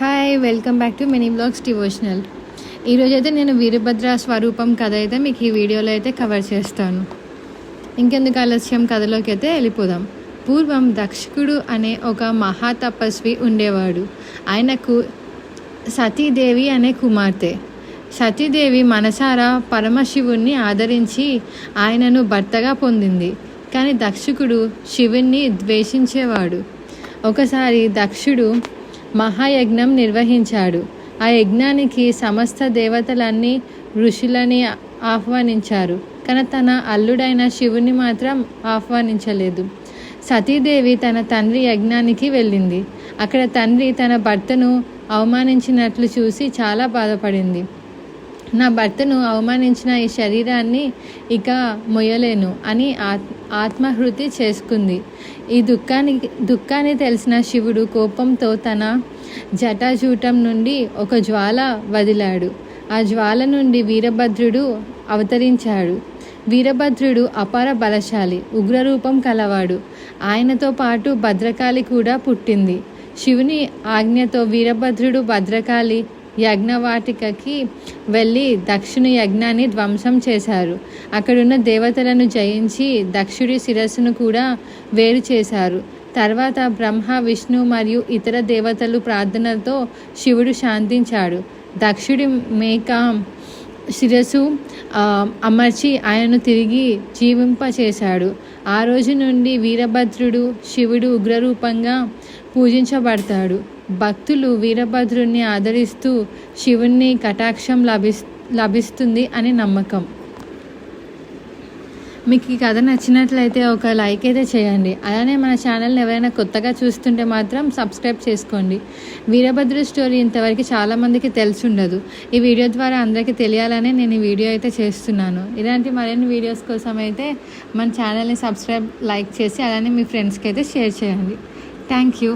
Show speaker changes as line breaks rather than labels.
Hi welcome back to mini blogs devotional ఈరోజైతే నేను వీరభద్ర స్వరూపం కథ అయితే మీకు ఈ వీడియోలో అయితే కవర్ చేస్తాను. ఇంకెందుకు ఆలస్యం? కథలోకి అయితే వెళ్ళిపోదాం. పూర్వం దక్షకుడు అనే ఒక మహా తపస్వి ఉండేవాడు. ఆయనకు సతీదేవి అనే కుమార్తె. సతీదేవి మనసారా పరమశివుణ్ణి ఆదరించి ఆయనను భర్తగా పొందింది. కానీ దక్షకుడు శివుణ్ణి ద్వేషించేవాడు. ఒకసారి దక్షుడు మహాయజ్ఞం నిర్వహించాడు. ఆ యజ్ఞానికి సమస్త దేవతలన్నీ ఋషులని ఆహ్వానించారు. కానీ తన అల్లుడైన శివుని మాత్రం ఆహ్వానించలేదు. సతీదేవి తన తండ్రి యజ్ఞానికి వెళ్ళింది. అక్కడ తండ్రి తన భర్తను అవమానించినట్లు చూసి చాలా బాధపడింది. నా భర్తను అవమానించిన ఈ శరీరాన్ని ఇక మొయ్యలేను అని ఆత్ ఆత్మహృతి చేసుకుంది. ఈ దుఃఖానికి దుఃఖాన్ని తెలిసిన శివుడు కోపంతో తన జటాజూటం నుండి ఒక జ్వాల వదిలాడు. ఆ జ్వాల నుండి వీరభద్రుడు అవతరించాడు. వీరభద్రుడు అపార బలశాలి ఉగ్రరూపం కలవాడు. ఆయనతో పాటు భద్రకాళి కూడా పుట్టింది. శివుని ఆజ్ఞతో వీరభద్రుడు భద్రకాళి యజ్ఞవాటికకి వెళ్ళి దక్షుని యజ్ఞాన్ని ధ్వంసం చేశారు. అక్కడున్న దేవతలను జయించి దక్షుడి శిరస్సును కూడా వేరు చేశారు. తర్వాత బ్రహ్మ విష్ణు మరియు ఇతర దేవతలు ప్రార్థనలతో శివుడు శాంతించాడు. దక్షుడి మేక శిరస్సు అమర్చి ఆయనను తిరిగి జీవింపచేశాడు. ఆ రోజు నుండి వీరభద్రుడు శివుడు ఉగ్రరూపంగా పూజించబడతాడు. భక్తులు వీరభద్రుణ్ణి ఆదరిస్తూ శివుణ్ణి కటాక్షం లభిస్ లభిస్తుంది అని నమ్మకం. మీకు ఈ కథ నచ్చినట్లయితే ఒక లైక్ అయితే చేయండి. అలానే మన ఛానల్ని ఎవరైనా కొత్తగా చూస్తుంటే మాత్రం సబ్స్క్రైబ్ చేసుకోండి. వీరభద్ర స్టోరీ ఇంతవరకు చాలామందికి తెలిసి ఉండదు ఈ వీడియో ద్వారా అందరికీ తెలియాలని నేను ఈ వీడియో అయితే చేస్తున్నాను. ఇలాంటి మరిన్ని వీడియోస్ కోసం అయితే మన ఛానల్ని సబ్స్క్రైబ్ లైక్ చేసి అలానే మీ ఫ్రెండ్స్కి అయితే షేర్ చేయండి. Thank you.